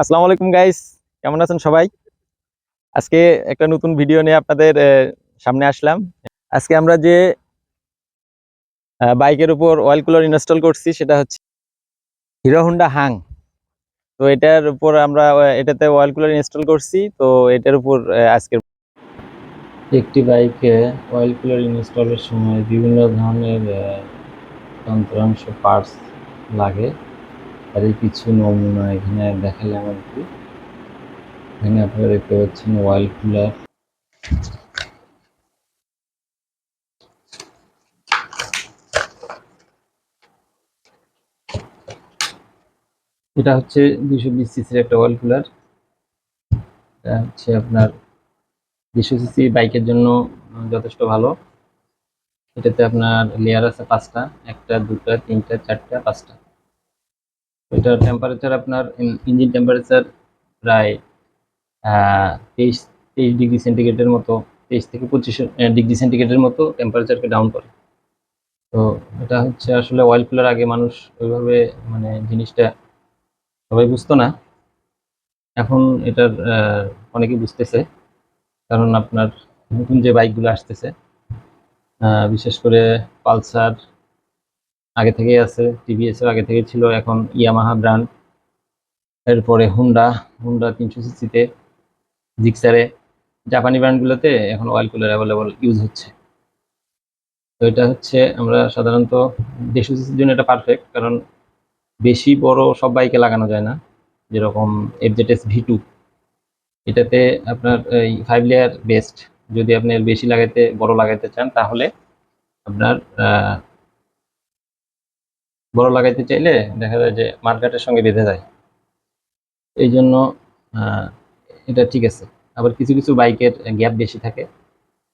আসসালামু আলাইকুম গাইস কেমন আছেন সবাই? আজকে একটা নতুন ভিডিও নিয়ে আপনাদের সামনে আসলাম। আজকে আমরা যে বাইকের উপর অয়েল কুলার ইনস্টল করছি, সেটা হচ্ছে হিরো হোন্ডা হাং তো এটার উপর আমরা এটাতে অয়েল কুলার ইনস্টল করছি। তো এটার উপর আজকের একটি বাইকে অয়েল কুলার ইনস্টলের সময় বিভিন্ন ধরনের যন্ত্রাংশ পার্টস লাগে। আর এই কিছু নমুনা এখানে দেখালাম আর কি। এখানে আপনারা দেখতে পাচ্ছেন অয়েল কুলার এটা হচ্ছে দুশো বিশ সিসির একটা অয়েল কুলার এটা হচ্ছে আপনার দুশো সিসি বাইকের জন্য যথেষ্ট ভালো। এটাতে আপনার লেয়ার আছে পাঁচটা, একটা, দুটা, তিনটা, চারটা, পাঁচটা। এটার টেম্পারেচার আপনার ইঞ্জিন টেম্পারেচার প্রায় তেইশ তেইশ ডিগ্রি সেন্টিগ্রেডের মতো তেইশ থেকে পঁচিশ ডিগ্রি সেন্টিগ্রেডের মতো টেম্পারেচারকে ডাউন করে। তো এটা হচ্ছে আসলে অয়েল কুলার আগে মানুষ ওইভাবে মানে জিনিসটা সবাই বুঝতো না। এখন এটার আহ, অনেকেই বুঝতেছে কারণ আপনার নতুন যে বাইকগুলো আসতেছে বিশেষ করে পালসার আগে থেকেই আছে টিভিএসও আগে থেকে ছিল এখন ইয়ামাহা ব্র্যান্ড এরপরে হুন্ডা হুন্ডা তিনশো সিসিতে জিক্সারে জাপানি ব্র্যান্ডগুলোতে এখন অয়েল কুলার অ্যাভেলেবল ইউজ হচ্ছে। তো এটা হচ্ছে আমরা সাধারণত দেড়শো সিসির জন্য এটা পারফেক্ট কারণ বেশি বড় সব বাইকে লাগানো যায় না, যেরকম এফজেডএস ভি টু এটাতে আপনার এই ফাইভ লেয়ার বেস্ট যদি আপনি বেশি লাগাইতে, বড় লাগাইতে চান, তাহলে আপনার বড় লাগাইতে চাইলে দেখা যায় যে মার্কেটের সঙ্গে বেঁধে যায়। এই জন্য এটা ঠিক আছে। আবার কিছু কিছু বাইকের গ্যাপ বেশি থাকে।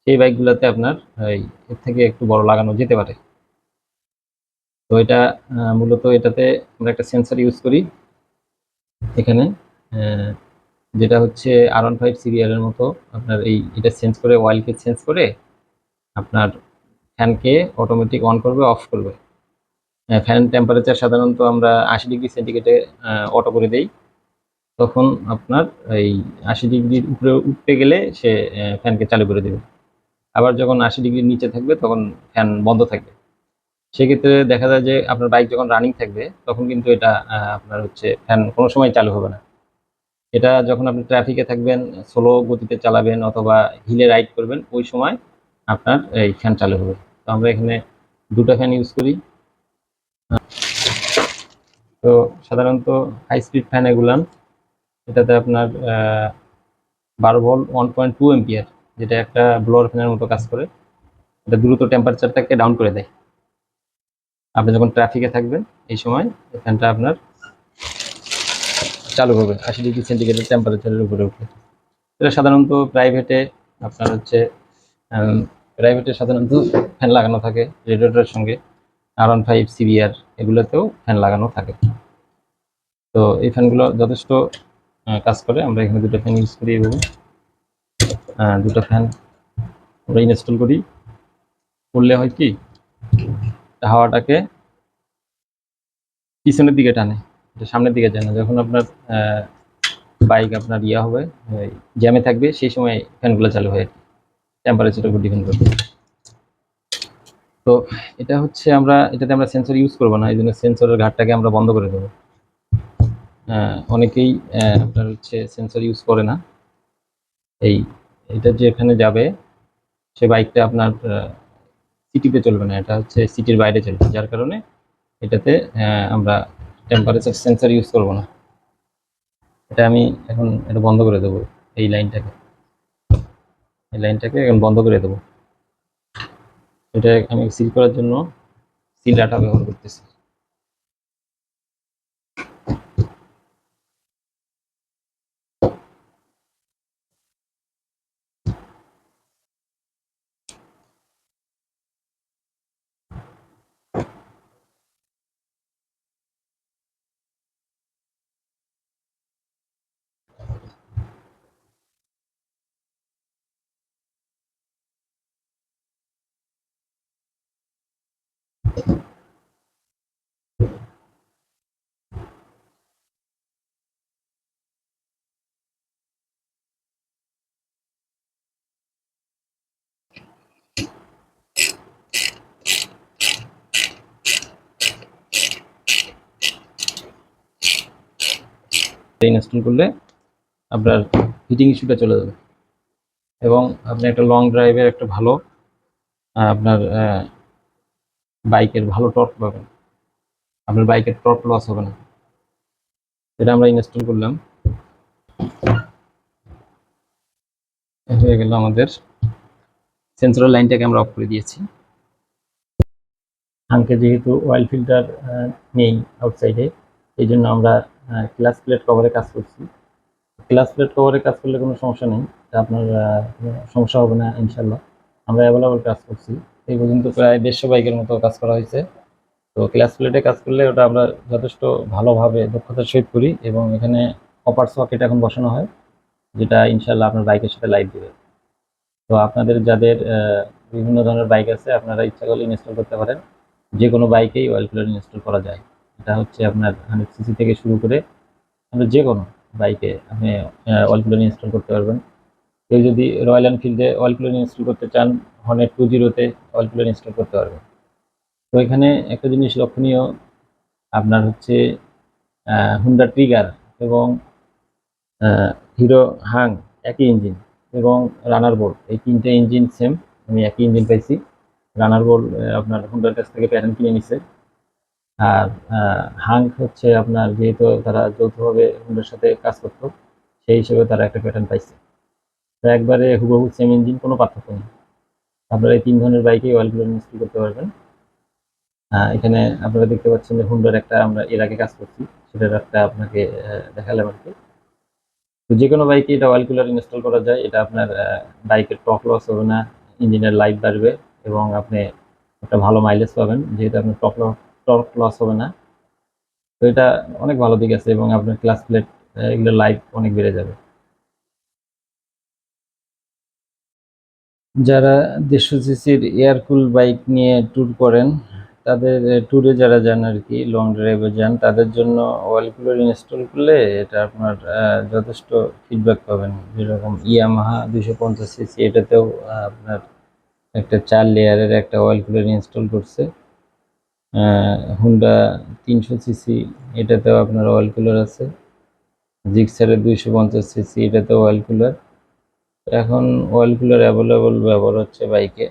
সেই বাইকগুলোতে আপনার, এই, এর থেকে একটু বড় লাগানো যেতে পারে। তো এটা মূলত এটাতে আমরা একটা সেন্সার ইউজ করি। এখানে যেটা হচ্ছে আর ওয়ান ফাইভ সিরিয়ালের মতো আপনার এই, এটা চেঞ্জ করে অয়েলকে চেঞ্জ করে আপনার ফ্যানকে অটোমেটিক অন করবে অফ করবে। ফ্যান টেম্পারেচার সাধারণত আমরা আশি ডিগ্রি সেন্টিগ্রেডে অটো করে দেই। তখন আপনার এই আশি ডিগ্রির উপরে উঠতে গেলে সে ফ্যানকে চালু করে দেবে। আবার যখন আশি ডিগ্রির নিচে থাকবে, তখন ফ্যান বন্ধ থাকবে। সেক্ষেত্রে দেখা যায় যে আপনার বাইক যখন রানিং থাকবে, তখন কিন্তু এটা আপনার হচ্ছে ফ্যান কোনো সময় চালু হবে না। এটা যখন আপনি ট্রাফিকে থাকবেন স্লো গতিতে চালাবেন অথবা হিলে রাইড করবেন, ওই সময় আপনার এই ফ্যান চালু হবে। তো আমরা এখানে দুটো ফ্যান ইউজ করি। তো সাধারণত হাই স্পিড ফ্যান এগুলান, এটাতে আপনার বারো volt one point two ampere যেটা একটা ব্লোয়ার ফ্যানের মতো কাজ করে। এটা দ্রুত টেম্পারেচারটাকে ডাউন করে দেয়। আপনি যখন ট্রাফিকে থাকবেন, এই সময় এই ফ্যানটা আপনার চালু হবে আশি ডিগ্রি সেন্টিগ্রেডের টেম্পারেচারের উপরে উঠে। এটা সাধারণত প্রাইভেটে আপনার হচ্ছে প্রাইভেটে সাধারণত ফ্যান লাগানো থাকে রেডিয়েটরের সঙ্গে। আর ওয়ান ফাইভ সিবিআর এগুলোতেও ফ্যান লাগানো থাকে। তো এই ফ্যানগুলো যথেষ্ট কাজ করে। আমরা এখানে দুটো ফ্যান ইউজ করি এবং দুটো ফ্যান আমরা ইনস্টল করি। করলে হয় কি, হাওয়াটাকে পিছনের দিকে টানে সামনের দিকে যায় না। যখন আপনার বাইক আপনার ইয়া হবে জ্যামে থাকবে, সেই সময় ফ্যানগুলো চালু হয় টেম্পারেচারের উপর ডিপেন্ড করবে। তো এটা হচ্ছে আমরা এটাতে আমরা সেন্সর ইউজ করব না এই জন্য সেন্সরের ঘাটটাকে আমরা বন্ধ করে দেবো। আহ, অনেকেই আপনার হচ্ছে সেন্সর ইউজ করে না। এই এটা যে এখানে যাবে সে বাইকটা আপনার সিটিতে চলবে না এটা হচ্ছে সিটির বাইরে চলবে যার কারণে এটাতে আমরা টেম্পারেচার সেন্সর ইউজ করব না। এটা আমি এখন এটা বন্ধ করে দেবো এই লাইনটাকে এই লাইনটাকে এখন বন্ধ করে দেবো। এটা আমি সিল করার জন্য সিল ডাটা ব্যবহার করতেছি। ইনস্টল করলে আপনার হিটিং ইস্যুটা চলে যাবে। এবং আপনি একটা লং ড্রাইভের একটা ভালো আপনার বাইকের ভালো টর্ক পাবেন। আপনার বাইকের টর্ক লস হবে না। এটা আমরা ইনস্টল করলাম। হয়ে গেল আমাদের সেন্সরের লাইনটাকে আমরা অফ করে দিয়েছি। হাঙ্কে যেহেতু অয়েল ফিল্টার নেই আউটসাইডে এই জন্য আমরা ক্লাস প্লেট কভারে কাজ করছি। ক্লাস প্লেট কভারে কাজ করলে কোনো সমস্যা নেই। আপনার সমস্যা হবে না ইনশাল্লাহ আমরা অ্যাভেলেবল কাজ করছি। এই পর্যন্ত প্রায় দেড়শো বাইকের মতো কাজ করা হয়েছে। তো ক্লাস প্লেটে কাজ করলে ওটা আমরা যথেষ্ট ভালোভাবে দক্ষতার সহিত করি এবং এখানে কপার সকেট এখন বসানো হয়, যেটা ইনশাল্লাহ আপনার বাইকের সাথে লাইট দেবে। তো আপনাদের যাদের বিভিন্ন ধরনের বাইক আছে, আপনারা ইচ্ছা করলে ইনস্টল করতে পারেন। যে কোনো বাইকেই অয়েল কুলার ইনস্টল করা যায়। এটা হচ্ছে আপনার হান্ড্রেড সিসি থেকে শুরু করে আপনার যে কোনো বাইকে আপনি অয়েল কুলার ইনস্টল করতে পারবেন। কেউ যদি রয়্যাল এনফিল্ডে অয়েল কুলার ইনস্টল করতে চান হর্নেট টু জিরোতে অয়েল কুলার ইনস্টল করতে পারবেন। তো এখানে একটা জিনিস লক্ষণীয়, আপনার হচ্ছে হুন্ডা ট্রিগার এবং হিরো হাং একই ইঞ্জিন এবং রানার বোর্ড এই তিনটে ইঞ্জিন সেম আমি একই ইঞ্জিন পাইছি। রানার বোর্ড আপনার হুন্ডার কাছ থেকে প্যাটার্ন কিনে নিছে। আর হাং হচ্ছে আপনার যেহেতু তারা যৌথভাবে হুন্ডার সাথে কাজ করতো, সেই হিসেবে তারা একটা প্যাটার্ন পাইছে। একবারে হুবহু সেম ইঞ্জিন কোনো পার্থক্য নেই। আপনারা এই তিন ধরনের বাইকেই অয়েলগুলো ইনস্টল করতে পারবেন। এখানে আপনারা দেখতে পাচ্ছেন যে হুন্ডার একটা আমরা এর আগে কাজ করছি, সেটার একটা আপনাকে দেখালাম আর কি। তো যে কোনো বাইকে এটা অয়েল কুলার ইনস্টল করা যায়। এটা আপনার বাইকের টক লস হবে না ইঞ্জিনের লাইফ বাড়বে এবং আপনি একটা ভালো মাইলেজ পাবেন। যেহেতু আপনার টক টর্ক লস হবে না। তো এটা অনেক ভালো দিক আছে এবং আপনার ক্লাস প্লেট এগুলোর লাইফ অনেক বেড়ে যাবে। যারা দেড়শো সিসির এয়ারকুল বাইক নিয়ে ট্যুর করেন, তাদের ট্যুরে যারা যান আর কি লং ড্রাইভে যান, তাদের জন্য অয়েল কুলার ইনস্টল করলে এটা আপনার যথেষ্ট ফিডব্যাক পাবেন। যেরকম ইয়ামাহা দুশো পঞ্চাশ সিসি এটাতেও আপনার একটা চার লেয়ারের একটা অয়েল কুলার ইনস্টল করছে। হুন্ডা তিনশো সিসি এটাতেও আপনার অয়েল কুলার আছে। জিক্সারের দুইশো পঞ্চাশ সিসি এটাতেও অয়েল কুলার এখন অয়েল কুলার অ্যাভেলেবল ব্যবহার হচ্ছে বাইকে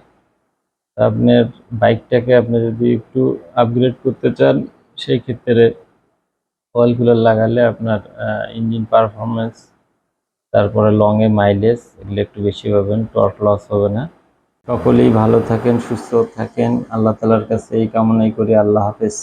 আপনার বাইকটাকে আপনি যদি একটু আপগ্রেড করতে চান, সেই ক্ষেত্রে অয়েল কুলার লাগালে আপনার ইঞ্জিন পারফরমেন্স তারপরে লংয়ে মাইলেজ এগুলো একটু বেশি পাবেন টর্ক লস হবে না। সকলেই ভালো থাকেন, সুস্থ থাকেন। আল্লাহ তালার কাছে এই কামনাই করি। আল্লাহ হাফেজ।